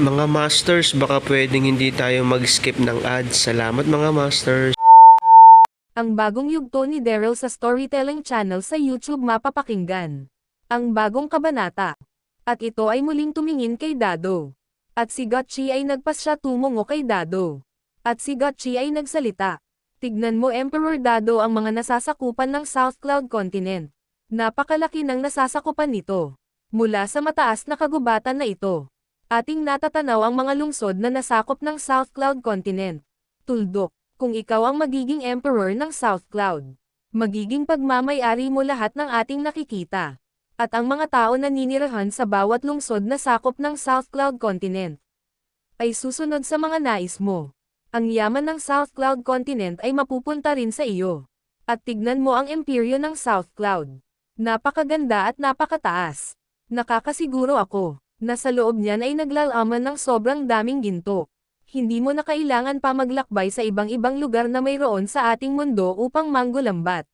Mga Masters, baka pwedeng hindi tayo mag-skip ng ads. Salamat mga Masters. Ang bagong yugto ni Daryl sa Storytelling Channel sa YouTube mapapakinggan. Ang bagong kabanata. At ito ay muling tumingin kay Dado. At si Gotchi ay nagpasya tumungo kay Dado. At si Gotchi ay nagsalita. Tignan mo Emperor Dado ang mga nasasakupan ng South Cloud Continent. Napakalaki ng nasasakupan nito. Mula sa mataas na kagubatan na ito. Ating natatanaw ang mga lungsod na nasakop ng South Cloud Continent. Tuldok kung ikaw ang magiging emperor ng South Cloud. Magiging pagmamayari mo lahat ng ating nakikita. At ang mga tao na ninirahan sa bawat lungsod na sakop ng South Cloud Continent ay susunod sa mga nais mo. Ang yaman ng South Cloud Continent ay mapupunta rin sa iyo. At tignan mo ang imperyo ng South Cloud. Napakaganda at napakataas. Nakakasiguro ako, na sa loob niyan ay naglalaman ng sobrang daming ginto hindi mo na kailangan pa maglakbay sa ibang-ibang lugar na mayroon sa ating mundo upang manggulambat.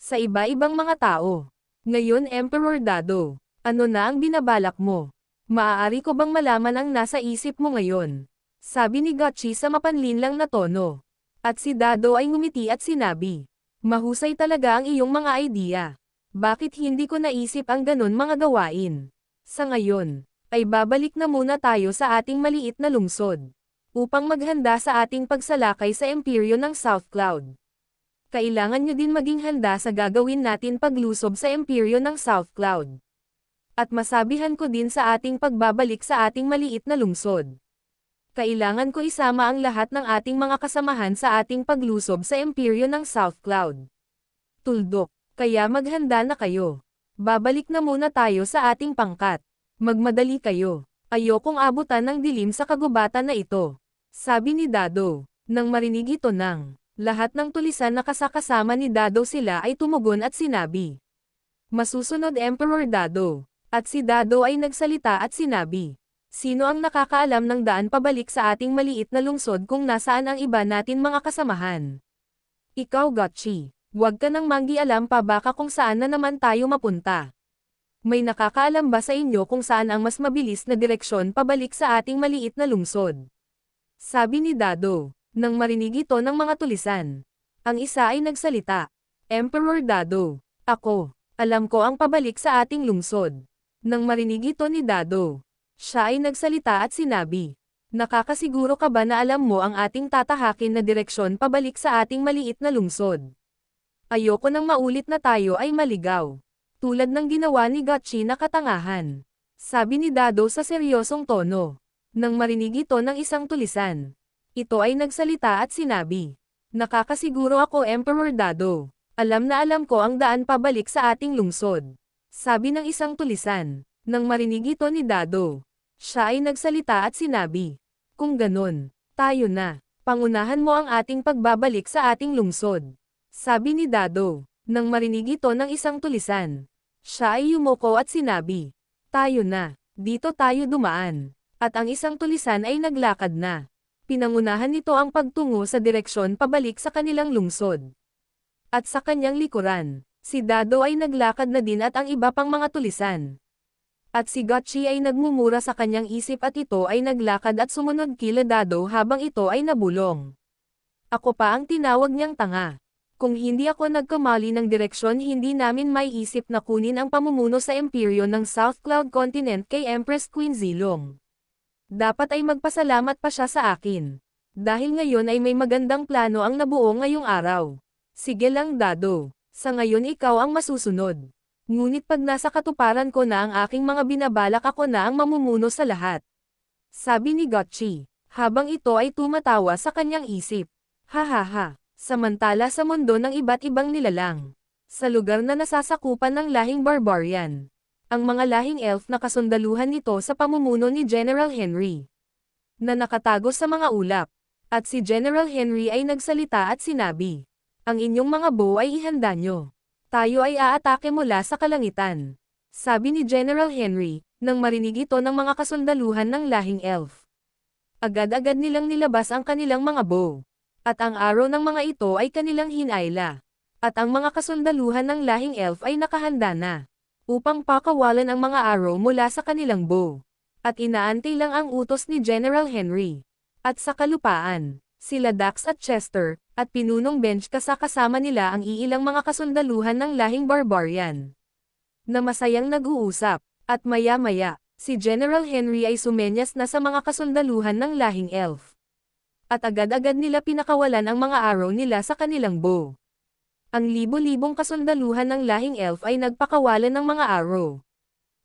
Sa iba-ibang mga tao. Ngayon Emperor Dado, ano na ang binabalak mo? Maaari ko bang malaman ang nasa isip mo ngayon? Sabi ni Gotchi sa mapanlinlang na tono. At si Dado ay ngumiti at sinabi, Mahusay talaga ang iyong mga idea. Bakit hindi ko naisip ang ganun mga gawain? Sa ngayon, ay babalik na muna tayo sa ating maliit na lungsod upang maghanda sa ating pagsalakay sa imperyo ng South Cloud. Kailangan nyo din maging handa sa gagawin natin paglusob sa imperyo ng South Cloud. At masabihan ko din sa ating pagbabalik sa ating maliit na lungsod. Kailangan ko isama ang lahat ng ating mga kasamahan sa ating paglusob sa imperyo ng South Cloud. Tuldok, kaya maghanda na kayo. Babalik na muna tayo sa ating pangkat. Magmadali kayo. Ayokong abutan ng dilim sa kagubatan na ito. Sabi ni Dado. Nang marinig ito nang, lahat ng tulisan na kasakasama ni Dado sila ay tumugon at sinabi. Masusunod Emperor Dado. At si Dado ay nagsalita at sinabi. Sino ang nakakaalam ng daan pabalik sa ating maliit na lungsod kung nasaan ang iba natin mga kasamahan? Ikaw Gotchi, huwag ka nang manggialam pa baka kung saan na naman tayo mapunta. May nakakaalam ba sa inyo kung saan ang mas mabilis na direksyon pabalik sa ating maliit na lungsod? Sabi ni Dado, nang marinig ito ng mga tulisan. Ang isa ay nagsalita. Emperor Dado, ako, alam ko ang pabalik sa ating lungsod. Nang marinig ito ni Dado, siya ay nagsalita at sinabi, Nakakasiguro ka ba na alam mo ang ating tatahakin na direksyon pabalik sa ating maliit na lungsod? Ayoko nang maulit na tayo ay maligaw. Tulad ng ginawa ni Gotchi na katangahan. Sabi ni Dado sa seryosong tono. Nang marinig ito ng isang tulisan. Ito ay nagsalita at sinabi. Nakakasiguro ako Emperor Dado. Alam na alam ko ang daan pabalik sa ating lungsod. Sabi ng isang tulisan. Nang marinig ito ni Dado. Siya ay nagsalita at sinabi. Kung ganon, tayo na. Pangunahan mo ang ating pagbabalik sa ating lungsod. Sabi ni Dado. Nang marinig ito ng isang tulisan. Siya ay yumoko at sinabi. Tayo na. Dito tayo dumaan at ang isang tulisan ay naglakad na. Pinangunahan nito ang pagtungo sa direksyon pabalik sa kanilang lungsod. At sa kanyang likuran, si Dado ay naglakad na din at ang iba pang mga tulisan. At si Gotchi ay nagmumura sa kanyang isip at ito ay naglakad at sumunod kila Dado habang ito ay nabulong. Ako pa ang tinawag niyang tanga. Kung hindi ako nagkamali ng direksyon hindi namin may isip na kunin ang pamumuno sa imperyo ng South Cloud Continent kay Empress Queen Zilong. Dapat ay magpasalamat pa siya sa akin. Dahil ngayon ay may magandang plano ang nabuo ngayong araw. Sige lang Dado, sa ngayon ikaw ang masusunod. Ngunit pag nasa katuparan ko na ang aking mga binabalak ako na ang mamumuno sa lahat. Sabi ni Gotchi, habang ito ay tumatawa sa kanyang isip. Ha ha ha, samantala sa mundo ng iba't ibang nilalang. Sa lugar na nasasakupan ng lahing barbarian. Ang mga lahing elf na kasundaluhan nito sa pamumuno ni General Henry. Na nakatago sa mga ulap. At si General Henry ay nagsalita at sinabi. Ang inyong mga bow ay ihanda nyo. Tayo ay aatake mula sa kalangitan. Sabi ni General Henry, nang marinig ito ng mga kasundaluhan ng lahing elf. Agad-agad nilang nilabas ang kanilang mga bow. At ang araw ng mga ito ay kanilang hinayla. At ang mga kasundaluhan ng lahing elf ay nakahanda na. Upang pakawalan ang mga araw mula sa kanilang bow. At inaantay lang ang utos ni General Henry. At sa kalupaan, sila Dax at Chester, at pinunong bench kasakasama nila ang iilang mga kasundaluhan ng lahing barbarian. Na masayang nag-uusap, at maya-maya, si General Henry ay sumenyas na sa mga kasundaluhan ng lahing elf. At agad-agad nila pinakawalan ang mga araw nila sa kanilang bow. Ang libo-libong kasundaluhan ng lahing elf ay nagpakawalan ng mga araw.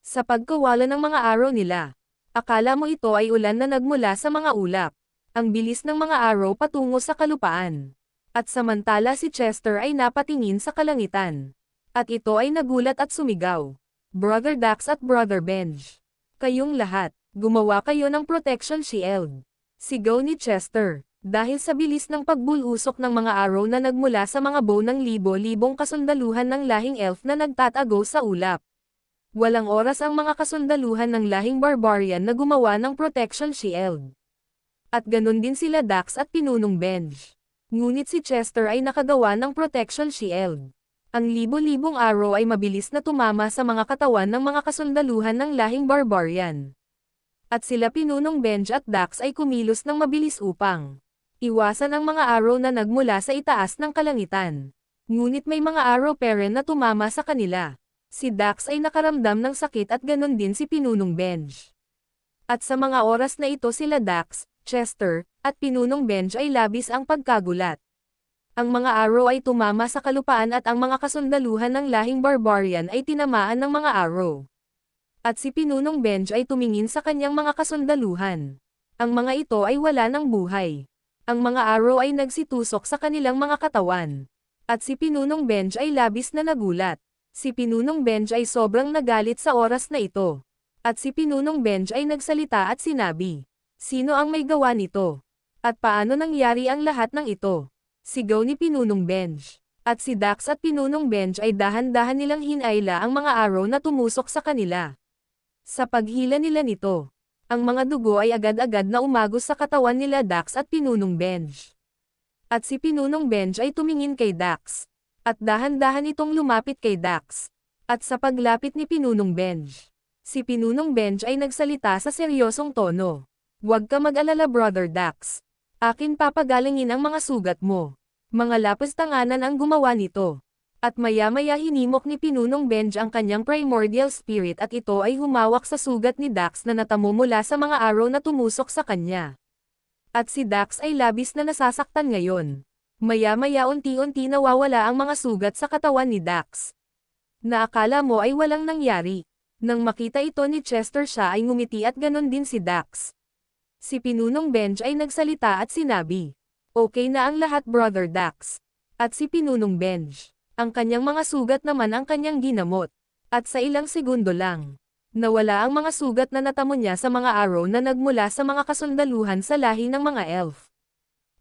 Sa pagkawalan ng mga araw nila, akala mo ito ay ulan na nagmula sa mga ulap. Ang bilis ng mga araw patungo sa kalupaan. At samantala si Chester ay napatingin sa kalangitan. At ito ay nagulat at sumigaw. Brother Dax at Brother Benj. Kayong lahat, gumawa kayo ng protection shield. Sigaw ni Chester. Dahil sa bilis ng pagbulusok ng mga araw na nagmula sa mga bow ng libo-libong kasundaluhan ng lahing elf na nagtatago sa ulap. Walang oras ang mga kasundaluhan ng lahing barbarian na gumawa ng protection shield. At ganun din sila Dax at Pinunong Benj. Ngunit si Chester ay nakagawa ng protection shield. Ang libo-libong araw ay mabilis na tumama sa mga katawan ng mga kasundaluhan ng lahing barbarian. At sila Pinunong Benj at Dax ay kumilos ng mabilis upang iwasan ang mga araw na nagmula sa itaas ng kalangitan. Ngunit may mga araw peren na tumama sa kanila. Si Dax ay nakaramdam ng sakit at ganun din si Pinunong Benj. At sa mga oras na ito sila Dax, Chester, at Pinunong Benj ay labis ang pagkagulat. Ang mga araw ay tumama sa kalupaan at ang mga kasundaluhan ng lahing barbarian ay tinamaan ng mga araw. At si Pinunong Benj ay tumingin sa kanyang mga kasundaluhan. Ang mga ito ay wala ng buhay. Ang mga araw ay nagsitusok sa kanilang mga katawan. At si Pinunong Benj ay labis na nagulat. Si Pinunong Benj ay sobrang nagalit sa oras na ito. At si Pinunong Benj ay nagsalita at sinabi, Sino ang may gawa nito? At paano nangyari ang lahat ng ito? Sigaw ni Pinunong Benj. At si Dax at Pinunong Benj ay dahan-dahan nilang hinayla ang mga araw na tumusok sa kanila. Sa paghila nila nito, ang mga dugo ay agad-agad na umagos sa katawan nila Dax at Pinunong Benj. At si Pinunong Benj ay tumingin kay Dax. At dahan-dahan itong lumapit kay Dax. At sa paglapit ni Pinunong Benj, si Pinunong Benj ay nagsalita sa seryosong tono. Huwag ka mag-alala Brother Dax. Akin papagalingin ang mga sugat mo. Mga lapis tanganan ang gumawa nito. At maya-maya hinimok ni Pinunong Benj ang kanyang primordial spirit at ito ay humawak sa sugat ni Dax na natamo mula sa mga araw na tumusok sa kanya. At si Dax ay labis na nasasaktan ngayon. Maya-maya unti-unti nawawala ang mga sugat sa katawan ni Dax. Na akala mo ay walang nangyari. Nang makita ito ni Chester siya ay ngumiti at ganon din si Dax. Si Pinunong Benj ay nagsalita at sinabi, Okay na ang lahat Brother Dax. At si Pinunong Benj, ang kanyang mga sugat naman ang kanyang ginamot. At sa ilang segundo lang, nawala ang mga sugat na natamo niya sa mga araw na nagmula sa mga kasundaluhan sa lahi ng mga elf.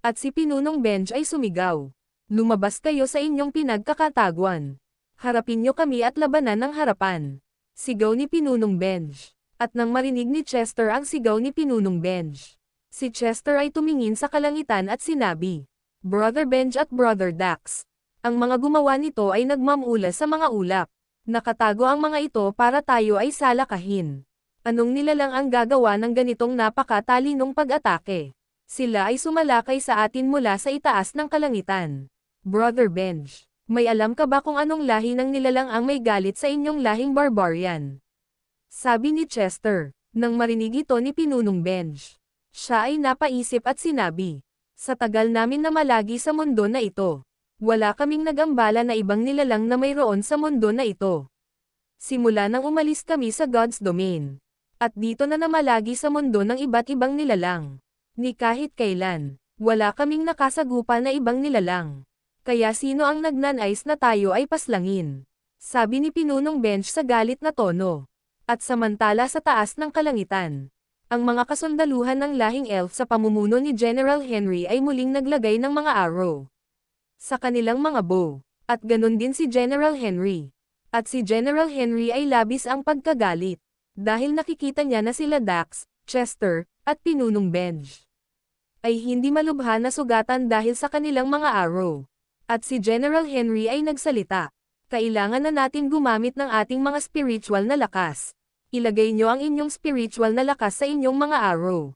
At si Pinunong Benj ay sumigaw. Lumabas kayo sa inyong pinagkakataguan. Harapin niyo kami at labanan ng harapan. Sigaw ni Pinunong Benj. At nang marinig ni Chester ang sigaw ni Pinunong Benj, si Chester ay tumingin sa kalangitan at sinabi, Brother Benj at Brother Dax. Ang mga gumawa nito ay nagmamula sa mga ulap. Nakatago ang mga ito para tayo ay salakahin. Anong nilalang ang gagawa ng ganitong napakatalinong pag-atake? Sila ay sumalakay sa atin mula sa itaas ng kalangitan. Brother Benj, may alam ka ba kung anong lahi ng nilalang ang may galit sa inyong lahing barbarian? Sabi ni Chester. Nang marinig ito ni Pinunong Benj, siya ay napaisip at sinabi, Sa tagal namin na malagi sa mundo na ito, wala kaming nagambala na ibang nilalang na mayroon sa mundo na ito. Simula nang umalis kami sa God's domain. At dito na namalagi sa mundo ng iba't ibang nilalang. Ni kahit kailan, wala kaming nakasagupa na ibang nilalang. Kaya sino ang nagnanais na tayo ay paslangin? Sabi ni Pinunong Bench sa galit na tono. At samantala sa taas ng kalangitan, ang mga kasundaluhan ng lahing elf sa pamumuno ni General Henry ay muling naglagay ng mga arrow sa kanilang mga bow. At ganun din si General Henry. At si General Henry ay labis ang pagkagalit. Dahil nakikita niya na sila Dax, Chester, at Pinunong Benj. Ay hindi malubha na sugatan dahil sa kanilang mga arrow. At si General Henry ay nagsalita. Kailangan na natin gumamit ng ating mga spiritual na lakas. Ilagay niyo ang inyong spiritual na lakas sa inyong mga arrow.